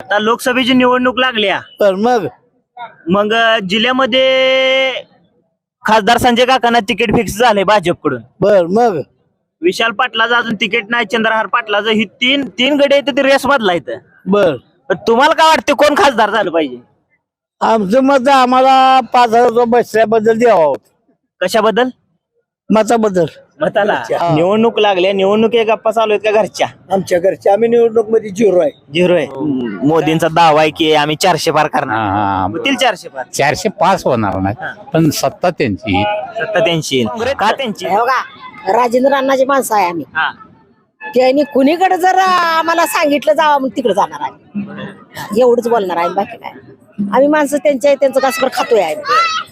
आता लोकसभेची निवडणूक लागल्या. तर मग? मग अं, जिल्ह्यामध्ये खासदार संजय काकांना तिकीट फिक्स झाले भाजपकडून. बर मग? विशाल पाटलाचं अजून तिकीट नाही चंद्रहार पाटलाचं. ही तीन तीन गडे ते रेस मधला इथं. बर. तुम्हाला काय वाटते कोण खासदार झालं पाहिजे? आमचं मत आम्हाला पाच हजार रुपये बसल्याबद्दल द्यावं. कशाबद्दल? मताबद्दल. मताला. हा. निवडणूक लागल्या निवडणुकी गप्पा चालू आहेत का घरच्या? आमच्या घरचे आम्ही निवडणूकमध्ये झिरो आहे. झिरो आहे. मोदींचा दावा आहे की आम्ही चारशे पार करणार. हा, हा. होतील चारशे पार. चारशे पास होणार नाही पण सत्ता त्यांची. सत्ता त्यांची का त्यांची? हे बघा राजेंद्र अण्णाची माणसं आहे आम्ही. हा. त्यांनी कुणीकडे जर आम्हाला सांगितलं जावा मग तिकडे जाणार आहे एवढंच बोलणार आहे बाकी काय. आम्ही माणसं त्यांच्या त्यांचं कसं खातोय आहे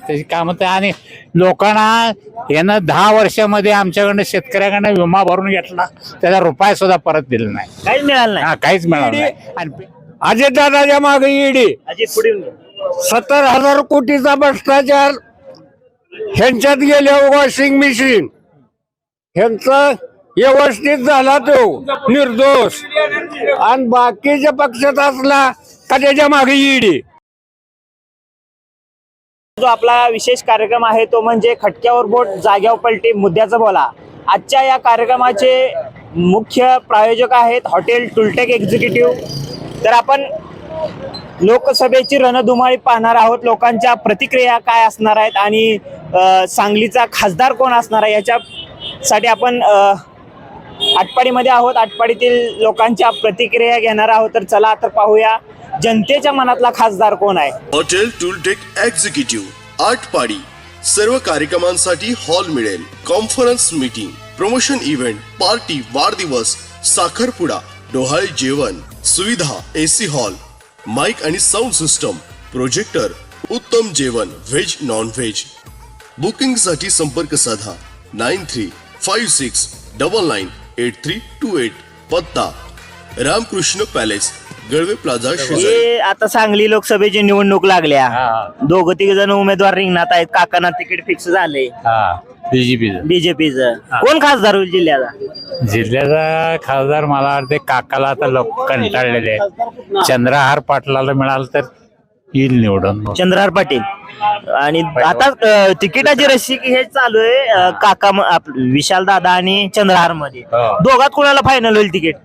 त्याची कामं ते आणि लोकांना यानं दहा वर्षामध्ये आमच्याकडनं शेतकऱ्याकडनं विमा भरून घेतला त्याचा रुपया सुद्धा परत दिला नाही. काहीच मिळालं नाही. हा, काहीच मिळालं नाही. आणि अजित दादाच्या मागे ईडी. अजित पुढे येऊन घे. सत्तर हजार कोटीचा भ्रष्टाचार ह्यांच्यात गेले वॉशिंग मशीन ह्यांचा व्यवस्थित झाला तो निर्दोष. आणि बाकीच्या पक्षात असला का त्याच्यामागे ईडी? जो आपला विशेष कार्यक्रम आहे तो म्हणजे खटक्यावर बोट जाग्यावर पलटी मुद्द्याचा बोला. आजच्या या कार्यक्रमाचे मुख्य प्रायोजक आहेत हॉटेल टुलटेक एक्झिक्युटिव्ह. तर आपण लोकसभेची रणधुमाळी पाहणार आहोत. लोकांच्या प्रतिक्रिया काय असणार आहेत आणि सांगलीचा खासदार कोण असणार आहे याच्यासाठी आपण आटपाडीमध्ये आहोत. आटपाडीतील लोकांच्या प्रतिक्रिया घेणार आहोत. तर चला तर पाहूया जनतेच्या मनातला खासदार कोण आहे? हॉटेल टूलटेक एक्झिक्युटिव्ह आटपाडी. सर्व कार्यक्रमांसाठी हॉल मिळेल. Conference meeting promotion event party वाढदिवस साखरपुडा डोहाळे जेवण सुविधा एसी हॉल माइक आणि साऊंड सिस्टम प्रोजेक्टर उत्तम जेवण व्हेज नॉन व्हेज बुकिंगसाठी संपर्क साधा. Nine three five six double nine eight three two eight पत्ता रामकृष्ण पॅलेस गळवे प्लाझा शेजारी हे आता सांगली लोकसभेची निवडणूक लागल्या हा, दोघ तिघ जण उमेदवार रिंगणात आहेत काकांना तिकीट फिक्स झाले बीजेपी बीजेपीच कोण खासदार होईल जिल्ह्याला जिल्ह्याचा खासदार मला वाटते काकाला आता लोक कंटाळलेले आहेत चंद्रहार पाटलाला मिळालं तर येईल निवडून. चंद्रहार पाटील. आणि आता अ, तिकिटाची रस्सी हे चालू आहे अ, काका म- आप- विशाल दादा आणि चंद्रहारमध्ये. हो. दोघात कोणाला फायनल होईल तिकीट?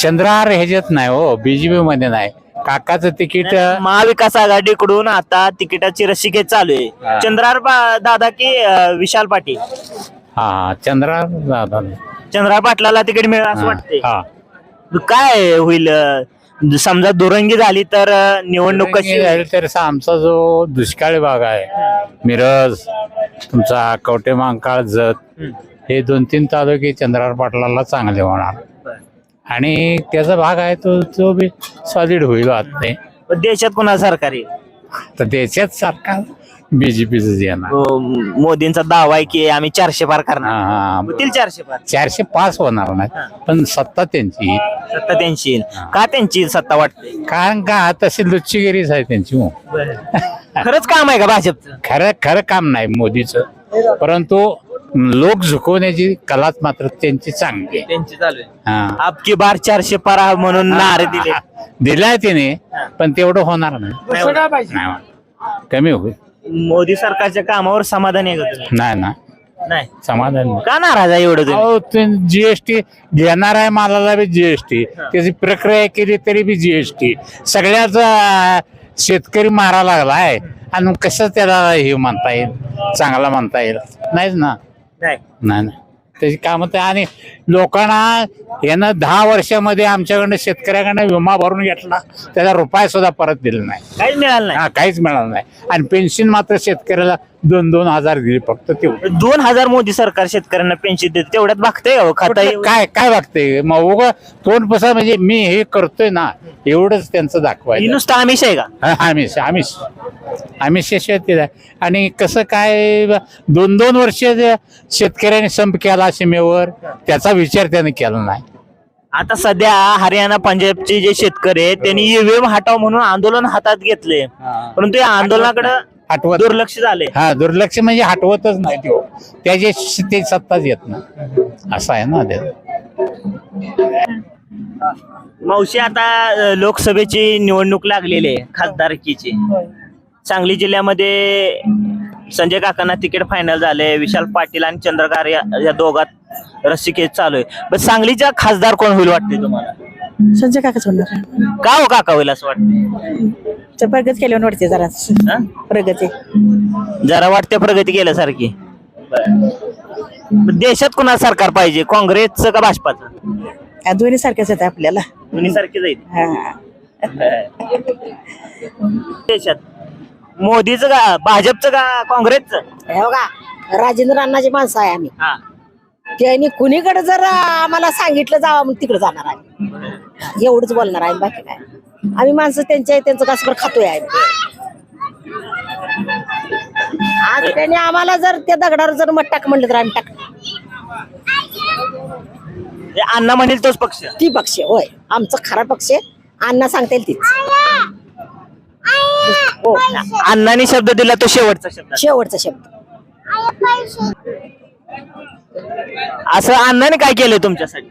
चंद्रहार ह्याच्यात नाही हो बीजेपी मध्ये नाही. काकाचं तिकीट महाविकास आघाडीकडून आता तिकिटाची रस्सी घेत चालू आहे. हा. चंद्रहार पा- दादा की अ, विशाल पाटील? हा चंद्रहार दादा. चंद्रहार पाटलाला तिकीट मिळेल असं वाटतंय. हा. काय होईल अ, समजा दुरंगी झाली तर अ, निवडणूक कशी झाली तर आमचा जो दुष्काळी भाग आहे मिरज तुमचा कवटे मांकाळ जत हे दोन तीन तालुके चंद्रहार पाटलाला चांगले होणार. आणि त्याचा भाग आहे तो तो बी सॉलिड होईल वाटते पण देशात कोणा सरकार येईल? तर त्याच्यात सरकार बीजेपीच येणार. मोदींचा दावा आहे की आम्ही चारशे पार करणार. हा. होतील चारशे पार. चारशे पास होणार नाही पण सत्ता त्यांची सत्ता त्यांची येईल. का त्यांची येईल सत्ता वाटते? कारण का तशी लुच्चीगिरीच आहे त्यांची हो. खरंच काम आहे का भाजपचं? खरं खरं काम नाही मोदीचं. परंतु लोक झुकवण्याची कलाच मात्र त्यांची चांगली आहे. त्यांची चालू आहे. हा. आपकी बार चारशे पार म्हणून नारे दिले. दिलाय त्याने पण तेवढं होणार नाही. नाही होणार. कमी होईल. मोदी सरकारच्या कामावर समाधान आहे का तुम्ही? नाही ना नाही. समाधान नाही. का नाराज आहे एवढं तुम्ही? जीएसटी घेणार आहे मालाला बी जीएसटी त्याची प्रक्रिया केली तरी बी जीएसटी सगळ्याच अं, शेतकरी मारा लागलाय आणि मग कसं त्याला हे म्हणता येईल? चांगला म्हणता येईल? नाहीच ना? नाही. नाही नाही. त्याची कामं ते आणि लोकांना यानं दहा वर्षामध्ये आमच्याकडनं शेतकऱ्याकडनं विमा भरून घेतला त्याचा रुपया सुद्धा परत दिला नाही. काहीच मिळालं नाही. हा काहीच मिळालं नाही. आणि पेन्शन मात्र शेतकऱ्याला दोन दोन हजार दिली फक्त तेवढं. दोन हजार मोदी सरकार शेतकऱ्यांना पेन्शन देते तेवढ्यात का हो? खाता काय काय बघते मग उगा तोंड पसा म्हणजे मी हे करतोय ना एवढंच त्यांचं ही दाखवायचं नुसतं आमिष आहे का? हा, आमिष आमिष. आमिष शेती आहे. आणि कसं काय दोन दोन वर्ष जे शेतकऱ्यांनी संप केला सीमेवर त्याचा विचार त्याने केला नाही. आता सध्या हरियाणा पंजाबचे जे शेतकरी आहेत त्यांनी ईव्हीएम हटाव म्हणून आंदोलन हातात घेतले. परंतु या आंदोलनाकडे हटवत दुर्लक्ष झाले हा दुर्लक्ष म्हणजे हटवतच नाही तो. त्याची ते सत्ताच येत नाही. असं आहे ना ते. मावशी आता अ, लोकसभेची निवडणूक लागलेली आहे खासदारकीची. सांगली जिल्ह्यामध्ये संजय काकांना तिकीट फायनल झाले विशाल पाटील आणि चंद्रकार या या दोघात रस्सीखेच चालू आहे. पण सांगलीचा खासदार कोण होईल वाटते तुम्हाला? संजय काकाच होणार का हो काका होईल असं वाटतं ते प्रगत केल्यावर वाटते जरा. हा? प्रगती. जरा वाटते प्रगती केल्यासारखी. बरं. देशात कुणा सरकार पाहिजे? काँग्रेसचं का भाजपाचं? या दोन्ही सारख्याच आहेत आपल्याला. दोन्ही सारखे जाईल हा. देशात. मोदीचं का भाजपचं का काँग्रेसचं? हे बघा राजेंद्र अण्णाची माणसं आहे आम्ही. हा. त्यांनी कुणीकडे जर आम्हाला सांगितलं जावं मग तिकडे जाणार आहे एवढंच बोलणार आहे बाकी काय. आम्ही माणसं त्यांच्या त्यांचं कसं खातोय आहे आज त्यांनी आम्हाला जर त्या दगडावर जर मत टाक म्हणलं तर आम्ही टाक. अण्णा म्हणेल तोच पक्ष. ती पक्ष होय. आमचं खरा पक्ष अण्णा सांगता येईल तीच. हो. अण्णाने शब्द दिला तो शेवटचा शब्द. शेवटचा शब्द. असं अण्णाने काय केलंय तुमच्यासाठी?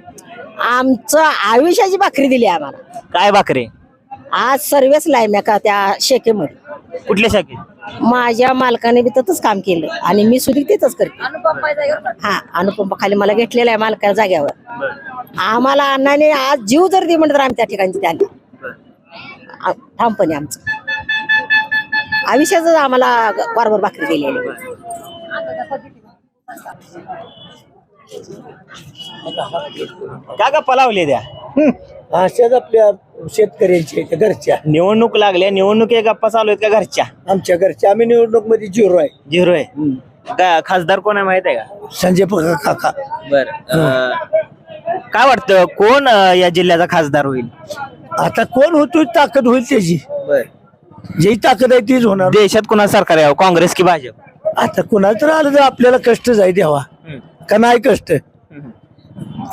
आमचं आयुष्याची भाकरी दिली आम्हाला. काय बाकरे आज सर्वेच लायम्या का त्या शेकेमध्ये कुठल्या शाखेत? माझ्या मालकाने बी तसंच काम केलं आणि मी सुद्धा तेच करते. हा अनुपंपा खाली मला घेतलेला आहे मालका जाग्यावर आम्हाला अण्णाने आज जीव जर दे म्हणत तर आम्ही त्या ठिकाणी त्याला ठामपणे आमचं. आयुष्याच आम्हाला बरोबर भाकरी दिलेली आहे. का का पलावले द्या. अशाच आपल्या शेतकऱ्यांच्या इथे घरच्या? निवडणूक लागल्या. निवडणूक एक गप्पा चालू आहेत का घरच्या? आमच्या घरच्या. आम्ही निवडणूकमध्ये झिरो आहे. झिरो आहे. का खासदार कोण आहे माहीत आहे का? संजय पका काका. बर. काय वाटतं कोण अं, या जिल्ह्याचा खासदार होईल? आता कोण होतो ताकद होईल त्याची. बर. जी ताकद आहे तीच होणार. देशात कुणा सरकार यावं? काँग्रेस की भाजप? आता कुणाला तर आलं तर आपल्याला कष्ट जाय द्यावा. का नाही कष्ट?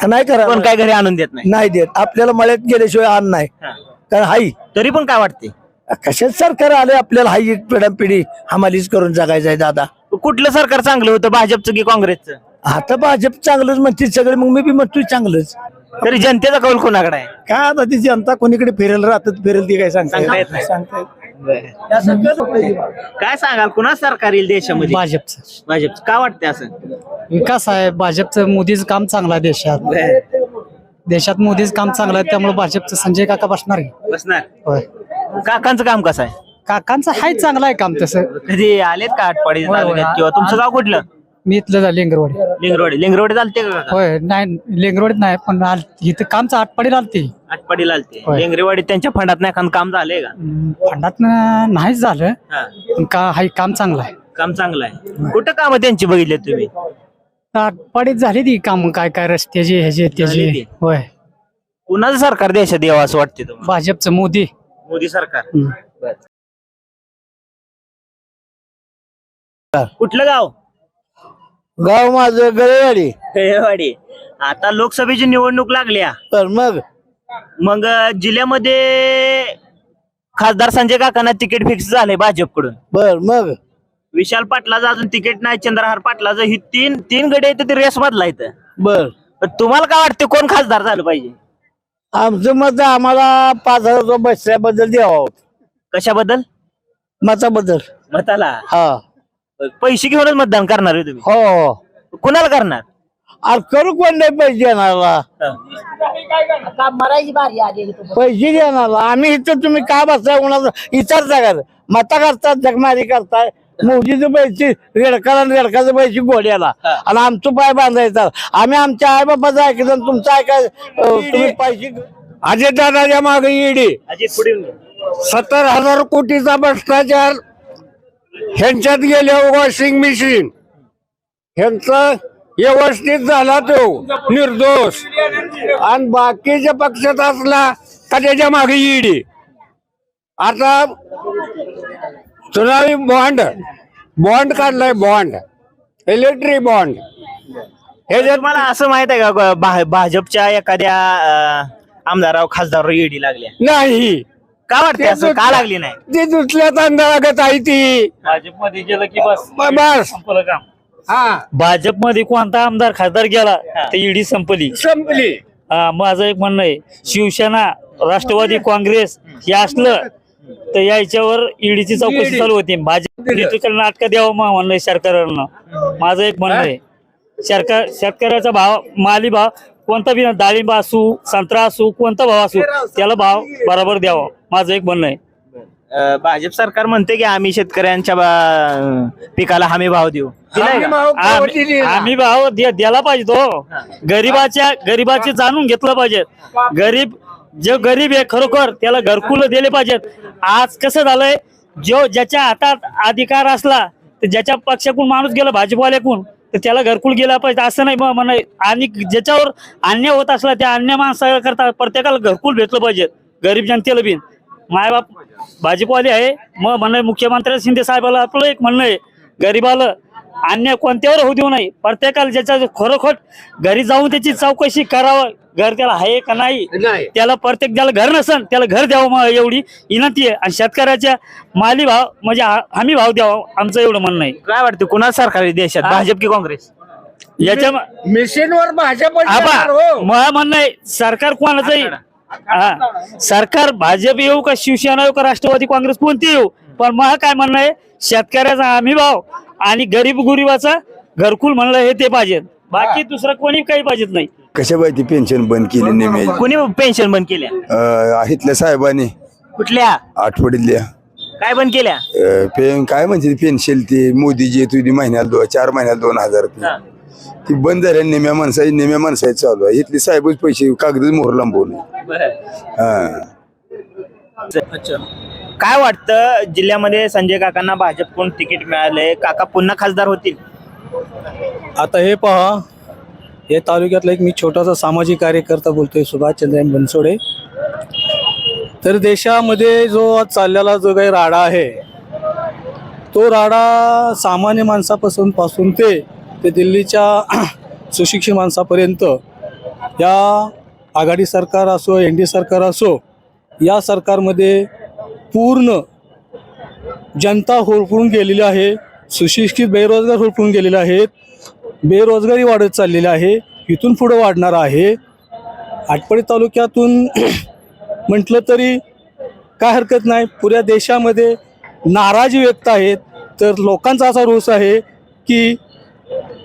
का नाही करा कोण काय घरी आणून देत नाही? नाही देत. आपल्याला मळ्यात गेल्याशिवाय अन्न नाही. हा. कारण हाई. तरी पण काय वाटते कशाच सरकार आले आपल्याला हाई एक पिढी हमालीच करून जगायचं आहे दादा. कुठलं सरकार चांगलं होतं भाजपचं की काँग्रेसचं? आता भाजप चांगलंच म्हणते सगळे मग मी बी म्हणतोय चांगलंच. तरी जनतेचा कौल कोणाकडे आहे? काय आता ती जनता कोणीकडे फिरेल राहतात फिरेल ती काय सांगता सांगता येत नाही. सांगता येत काय सांगाल कुणा सरकार येईल देशामध्ये? भाजपचं. भाजप का वाटते असं? विकास आहे. भाजपचं मोदीचं काम चांगलं आहे देशात. देशात मोदीचं काम चांगलं आहे त्यामुळे भाजपचं संजय काका बसणार आहे. बसणार? होय. काकांचं काम कसं आहे? काकांचं हाय चांगलं आहे काम तसं. कधी आलेत का आटपाडी. तालुक्यात किंवा तुमचं गाव कुठलं? मी इथलं झालं लेंगरवाडी. लिंगरोडे लिंगरोडे चालते का काका? होय नाही लेंगरवाडीत नाही पण आल- इथं कामचं आटपाडी आलती. आटपाडी लालते होय. लिंगरेवाडी त्यांच्या फंडात नाही एखादं काम झालंय का? फंडात नाहीच झालं. हा. पण का हाय काम चांगलं आहे. काम चांगलं आहे. कुठं काम त्यांची बघितले तुम्ही? आटपाडीत झाली ती काम काय काय रस्त्याची ह्याची झाली त्याची ती? होय. कुणाचं सरकार देशात यावं असं वाटते तुम्हाला? भाजपचं मोदी. मोदी सरकार. हम्म. कुठलं गाव? गाव माझं गळेवाडी. खेळेवाडी आता लोकसभेची निवडणूक लागल्या. तर मग? मग जिल्ह्यामध्ये खासदार संजय काकांना तिकीट फिक्स झालंय भाजपकडून. बर मग? विशाल पाटलाचं अजून तिकीट नाही चंद्रहार पाटलाचं. ही तीन तीन गडे आहेत ते रेस मधला इथं. बर. पण तुम्हाला काय वाटतं कोण खासदार झालं पाहिजे? आमचं मत आम्हाला पाच हजार रुपये बसल्याबद्दल द्यावा. कशाबद्दल? मताबद्दल. मताला? हा. पैसे घेऊनच मतदान करणार आहे तुम्ही? हो. कुणाला करणार? अरे करू कोण नाही पैसे देणारा का मरायची बारी आली इथं. पैसे देणारा आम्ही इथं तुम्ही का बसताय? कोणाचं विचारता का? मता करतात जगमारी करताय. मोदीचे पैसे रेडकाला आणि रेडकाचे पैसे गोड्याला आणि आमचं पाय बांधायचा. आम्ही आमच्या आई बाबाचं ऐकायचं आणि तुमचं ऐकाय तुम्ही पैसे अजय दादाच्या मागे ईडी. अजित पुढे. सत्तर हजार कोटीचा भ्रष्टाचार ह्यांच्यात गेले वॉशिंग मशीन. ह्यांचा व्यवस्थित झाला तो निर्दोष. आणि बाकीच्या पक्षात असला का त्याच्यामागे ईडी आता चुनावी बॉन्ड बॉन्ड काढलाय बॉन्ड इलेक्ट्रिक बॉन्ड ह्याच्यात तुम्हाला असं माहीत आहे का भाजपच्या एखाद्या आमदारावर खासदार ईडी लागल्या? नाही. का वाटते असं? का लागली नाही? ती दुसऱ्या तांदळागत आहे ती. भाजपमध्ये गेलं की बस. ब- बस. संपलं काम. हा. भाजपमध्ये कोणता आमदार खासदार गेला तर ईडी संपली. संपली. अं, माझं एक म्हणणं आहे शिवसेना राष्ट्रवादी काँग्रेस हे असलं तर याच्यावर ईडीची चौकशी चालू होती. भाजप इलेक्ट्रिकल नाटक द्यावं मग म्हणणं आहे सरकारनं माझं एक म्हणणं आहे सरकार शेतकऱ्याचा भाव माली भाव कोणता बी डाळिंब असू संत्रा असू कोणता भाव असू त्याला भाव बरोबर द्यावा. माझं एक म्हणणं आहे. अ, भाजप सरकार म्हणते की आम्ही शेतकऱ्यांच्या बा- पिकाला हमी भाव देऊ. दिलाय का? आम्ही आम्ही भाव द्या- द्यायला पाहिजे तो. गरीबाच्या गरीबाचे जाणून घेतलं पाहिजे. गरीब जो गरीब आहे खरोखर त्याला घरकुल दिले पाहिजेत. आज कसं झालंय? जो ज्याच्या हातात अधिकार असला तर ज्याच्या पक्षाकडून माणूस गेला भाजपवाल्याकडून तर त्याला घरकुल गेला पाहिजे. असं नाही मग म्हणे आणि ज्याच्यावर अन्याय होत असला त्या अन्य माणसाकरता प्रत्येकाला घरकुल भेटलं पाहिजे. गरीब जनतेला बी. मायबाप भाजपवाले आहे. मग म्हणणं आहे, मुख्यमंत्री शिंदे साहेबाला आपलं एक म्हणणं आहे गरीबाला अन्य कोणत्यावर होऊ देऊ नये. प्रत्येकाला ज्याच्या खरोखर घरी जाऊन त्याची चौकशी करावं घर त्याला आहे का नाही त्याला प्रत्येक ज्याला घर नसन त्याला घर द्यावं मग एवढी विनंती आहे. आणि शेतकऱ्याच्या माली भाव म्हणजे हा- हमी भाव द्यावा आमचं एवढं म्हणणं आहे. काय वाटतं कुणाचं सरकार आहे देशात? भाजप की काँग्रेस? याच्या मिशीनवर भाजप मला म्हणणं आहे सरकार कोणाचं हा. सरकार भाजप येऊ का शिवसेना येऊ का राष्ट्रवादी काँग्रेस कोणती येऊ? पण मला काय म्हणणं आहे शेतकऱ्याचा हमी भाव आणि गरीब गुरीबाचा घरकुल म्हणलं हे ते पाहिजे. बाकी दुसरं कोणी काही पाहिजेत नाही. कशा पाहिजे पेन्शन बंद केली नेहमी? कोणी पेन्शन बंद केल्या? इथल्या साहेबांनी. कुठल्या? आठवडीतल्या. काय बंद केल्या? अं, पे काय म्हणजे पेन्शन ते? मोदीजी होती महिन्याला चार महिन्याला दोन हजार हा. ती बंद झाल्या नेम्या माणसाची नेम्या माणसाची चालू आहे. इथली साहेबच पैसे कागद मोहर लांबवून. हा. काय वाटतं जिल्ह्यामध्ये संजय काकांना भाजपकडून तिकीट मिळालंय? काका पुन्हा खासदार होतील? आता हे पहा हे तालुक्यातला एक मी छोटासा सामाजिक कार्यकर्ता बोलतोय सुभाष चंद्र बनसोडे. तर देशामध्ये जो आज चाललेला जो काही राडा आहे तो राडा सामान्य माणसापासून पासून ते ते दिल्लीच्या सुशिक्षित माणसापर्यंत या आघाडी सरकार असो एन डी सरकार असो या सरकारमध्ये पूर्ण जनता होरपळून गेलेली आहे सुशिक्षित बेरोजगार होरपळून गेलेले आहेत बेरोजगारी वाढत चाललेली आहे इथून पुढं वाढणार आहे. आटपाडी तालुक्यातून म्हटलं तरी काय हरकत नाही पुऱ्या देशामध्ये नाराजी व्यक्त आहेत तर लोकांचा असा रोष आहे की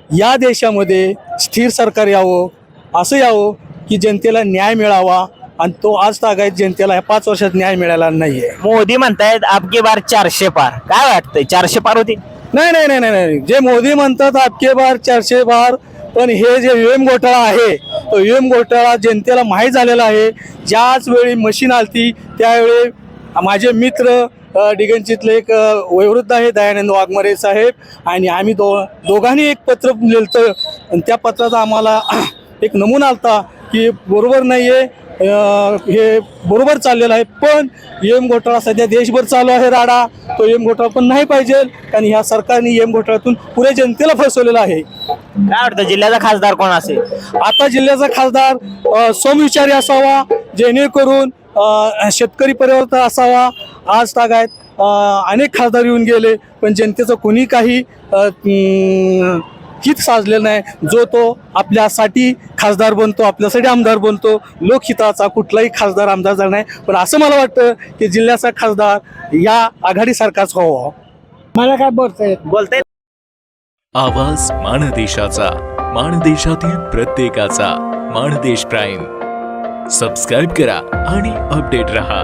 या देशामध्ये स्थिर सरकार यावं असं यावं की जनतेला न्याय मिळावा आणि तो आज तागायत जनतेला या पाच वर्षात न्याय मिळाला नाही आहे मोदी म्हणतायत आपके बार चारशे पार. काय वाटतंय? चारशे पार होती नाही नाही नाही नाही नाही. जे मोदी म्हणतात आपके बार चारशे बार पण हे जे युएम घोटाळा आहे तो युएम घोटाळा जनतेला माहीत झालेला आहे. ज्याच वेळी मशीन आलती त्यावेळी माझे मित्र अ, डिगंचितले एक वयोवृद्ध आहे दयानंद वाघमारे साहेब. आणि आम्ही दो दोघांनी एक पत्र लिहिलं आणि त्या पत्राचा आम्हाला एक नमुना आलता की बरोबर नाही आहे हे बरोबर चाललेलं आहे. पण एम घोटाळा सध्या देशभर चालू आहे राडा. तो एम घोटाळा पण नाही पाहिजे. कारण ह्या सरकारने एम घोटाळ्यातून पुऱ्या जनतेला फसवलेलं आहे. काय वाटतं जिल्ह्याचा खासदार कोण असेल? आता जिल्ह्याचा खासदार समविचारी असावा. जेणेकरून शेतकरी परिवर्तन असावा. आज तागायत अ, अनेक खासदार येऊन गेले पण जनतेचं कोणी काही हित साजलेलं नाही. जो तो आपल्यासाठी खासदार बनतो आपल्यासाठी आमदार बनतो लोकहिताचा कुठलाही खासदार आमदार झाला नाही. पण असं मला वाटतं की जिल्ह्याचा खासदार या आघाडी सरकारच व्हावा. मला काय बोलतंय बोलताय आवाज माणदेशाचा माणदेशातील प्रत्येकाचा माणदेश प्राईम. सबस्क्राईब करा आणि अपडेट रहा.